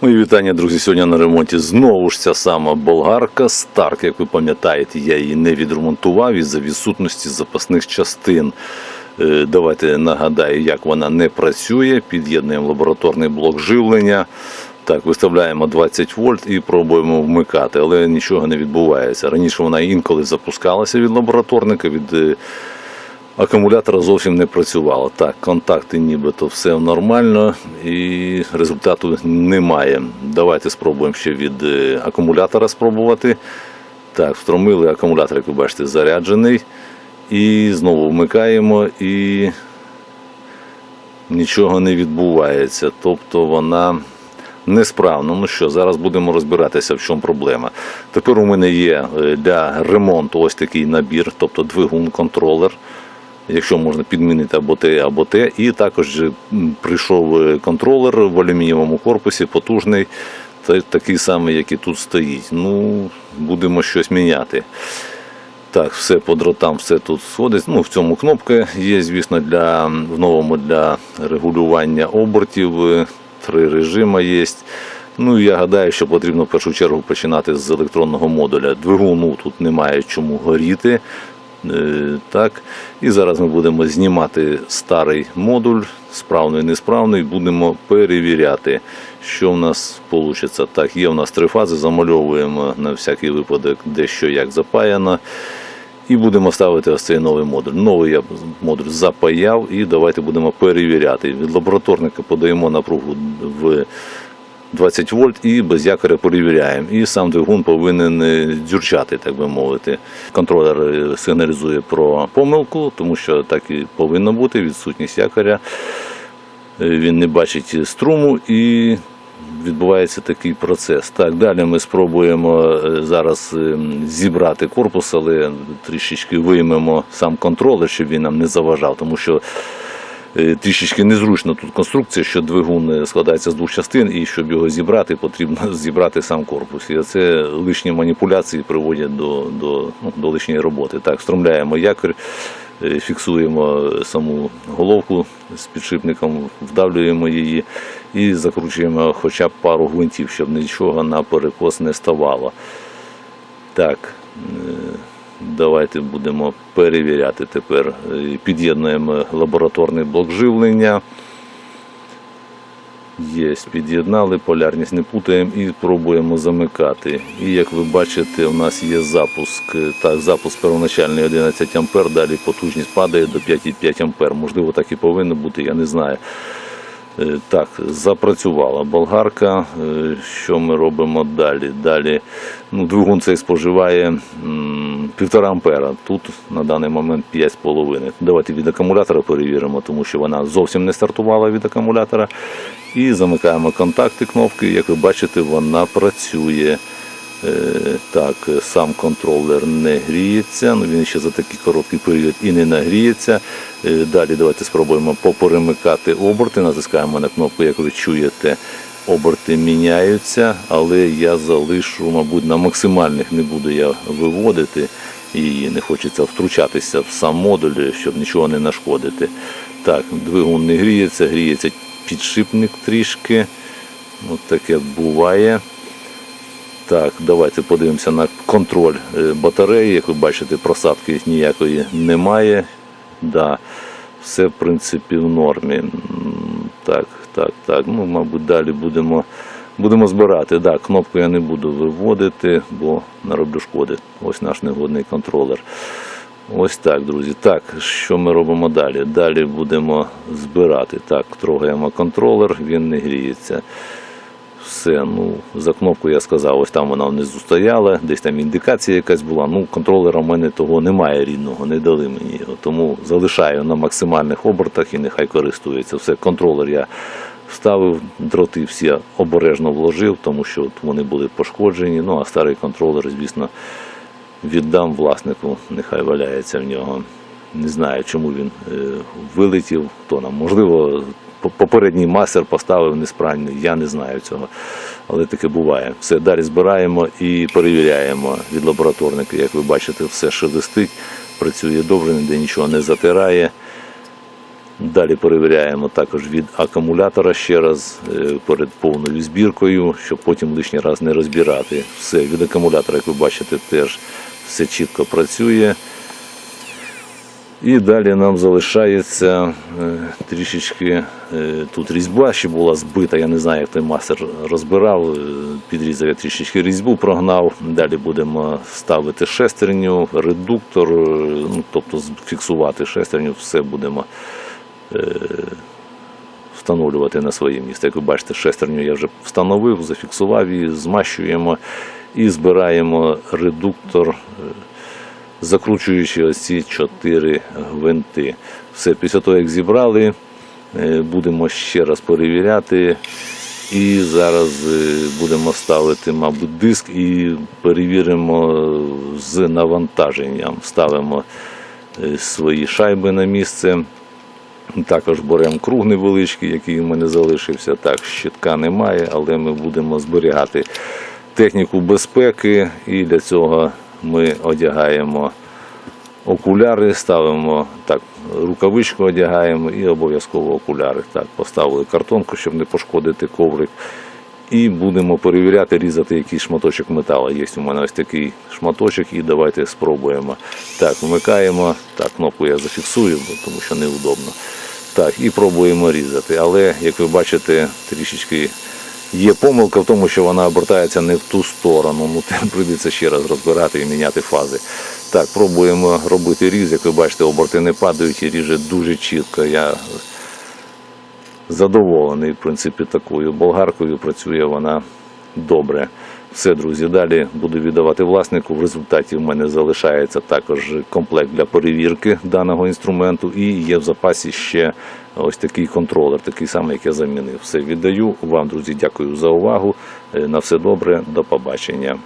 Мої вітання, друзі. Сьогодні на ремонті знову ж ця сама болгарка Старк. Як ви пам'ятаєте, я її не відремонтував із-за відсутності запасних частин. Е, Давайте нагадаю, як вона не працює. Під'єднуємо лабораторний блок живлення. Так, виставляємо 20 вольт і пробуємо вмикати, але нічого не відбувається. Раніше вона інколи запускалася від лабораторника, від е, акумулятора зовсім не працювало. Так, контакти нібито все нормально і результату немає. Давайте спробуємо ще від е, акумулятора спробувати. Так, встромили акумулятор, як ви бачите, заряджений. І знову вмикаємо і нічого не відбувається. Тобто вона несправна. Ну що, зараз будемо розбиратися, в чому проблема. Тепер у мене є е, для ремонту ось такий набір, тобто двигун-контролер. Якщо можна підмінити або те, або те. І також прийшов е, контролер в алюмінієвому корпусі, потужний, такий самий, як і тут стоїть. Ну, будемо щось міняти. Так, все по дротам, все тут сходить. Ну, в цьому кнопка є, звісно, для в новому для регулювання обертів. е, Три режими є. Ну, я гадаю, що потрібно в першу чергу починати з електронного модуля. Двигуну тут немає чому горіти. Е, Так. І зараз ми будемо знімати старий модуль, справний, несправний, будемо перевіряти, що в нас вийде. Так, є в нас три фази, замальовуємо на всякий випадок, де що як запаяно. І будемо ставити ось цей новий модуль. Новий я модуль запаяв і давайте будемо перевіряти. Від лабораторника подаємо напругу в 20 вольт і без якоря перевіряємо. І сам двигун повинен е, дзюрчати, так би мовити. Контролер е, сигналізує про помилку, тому що так і повинно бути, відсутність якоря. Е, Він не бачить струму і відбувається такий процес. Так, далі ми спробуємо зараз зібрати корпус, але трішечки виймемо сам контролер, щоб він нам не заважав, тому що трішечки незручно тут конструкція, що двигун е, складається з двох частин, і щоб його зібрати, потрібно зібрати сам корпус. І це лишні маніпуляції приводять до, до, ну, до лишньої роботи. Так, встромляємо якорь, е, фіксуємо саму головку з підшипником, вдавлюємо її і закручуємо хоча б пару гвинтів, щоб нічого на перекос не ставало. Так, е, давайте будемо перевіряти тепер. Е, Під'єднуємо лабораторний блок живлення. Є, під'єднали, полярність не путаємо і пробуємо замикати. І як ви бачите, у нас є запуск. Так, запуск первоначальний 11 А, далі потужність падає до 5,5 А. Можливо, так і повинно бути, я не знаю. Е, Так, запрацювала болгарка. Е, Що ми робимо далі? Далі ну, двигун цей споживає півтора 1,5 ампера. Тут на даний момент 5,5. Давайте від акумулятора перевіримо, тому що вона зовсім не стартувала від акумулятора. І замикаємо контакти кнопки. Як ви бачите, вона працює. Е, Так, сам контролер не гріється, ну він ще за такий короткий період і не нагріється. Е, Далі давайте спробуємо поперемикати оберти. Натискаємо на кнопку, як ви чуєте, оберти міняються, але я залишу, мабуть, на максимальних не буду я виводити і не хочеться втручатися в сам модуль, щоб нічого не нашкодити. Так, двигун не гріється, гріється підшипник трішки. От таке буває. Так, давайте подивимося на контроль е, батареї. Як ви бачите, просадки ніякої немає. Да, все в принципі в нормі. Так, так, так. Ну, мабуть, далі будемо, будемо збирати. Да, кнопку я не буду виводити, бо нароблю шкоди. Ось наш негодний контролер. Ось так, друзі. Так, що ми робимо далі? Далі будемо збирати. Так, трогаємо контролер, він не гріється. Все, ну, за кнопку я сказав, ось там вона внизу стояла, десь там індикація якась була. Ну, контролера в мене того немає рідного, не дали мені його. Тому залишаю на максимальних обертах і нехай користується. Все, контролер я вставив, дроти всі обережно вложив, тому що вони були пошкоджені. Ну, а старий контролер, звісно, віддам власнику, нехай валяється в нього. Не знаю, чому він е, вилетів, хто нам. Можливо, попередній мастер поставив несправний, я не знаю цього. Але таке буває. Все, далі збираємо і перевіряємо від лабораторника. Як ви бачите, все шелестить, працює добре, ніде нічого не затирає. Далі перевіряємо також від акумулятора ще раз е, перед повною збіркою, щоб потім лишній раз не розбирати. Все, від акумулятора, як ви бачите, теж все чітко працює. І далі нам залишається е, трішечки е, тут різьба, ще була збита. Я не знаю, як той мастер розбирав. е, Підрізав я трішечки різьбу, прогнав. Далі будемо ставити шестерню, редуктор, ну, тобто фіксувати шестерню, все будемо встановлювати на своє місце. Як ви бачите, шестерню я вже встановив, зафіксував її, змащуємо і збираємо редуктор, закручуючи ось ці чотири гвинти. Все, після того, як зібрали, е, будемо ще раз перевіряти. І зараз е, будемо ставити, мабуть, диск і перевіримо з навантаженням. Ставимо е, свої шайби на місце. Також беремо круг невеличкий, який у мене залишився. Так, щитка немає, але ми будемо зберігати техніку безпеки, і для цього ми одягаємо окуляри, ставимо так, рукавичку одягаємо і обов'язково окуляри. Так, поставили картонку, щоб не пошкодити коврик. І будемо перевіряти, різати якийсь шматочок металу. Є у мене ось такий шматочок, і давайте спробуємо. Так, вмикаємо. Так, кнопку я зафіксую, тому що неудобно. Так, і пробуємо різати. Але, як ви бачите, трішечки є помилка в тому, що вона обертається не в ту сторону. Ну, тим прийдеться ще раз розбирати і міняти фази. Так, пробуємо робити різ. Як ви бачите, оберти не падають і ріже дуже чітко. Я задоволений, в принципі, такою болгаркою. Працює вона добре. Все, друзі, далі буду віддавати власнику. В результаті в мене залишається також комплект для перевірки даного інструменту, і є в запасі ще ось такий контролер, такий самий, як я замінив. Все віддаю вам, друзі. Дякую за увагу. Е, На все добре, до побачення.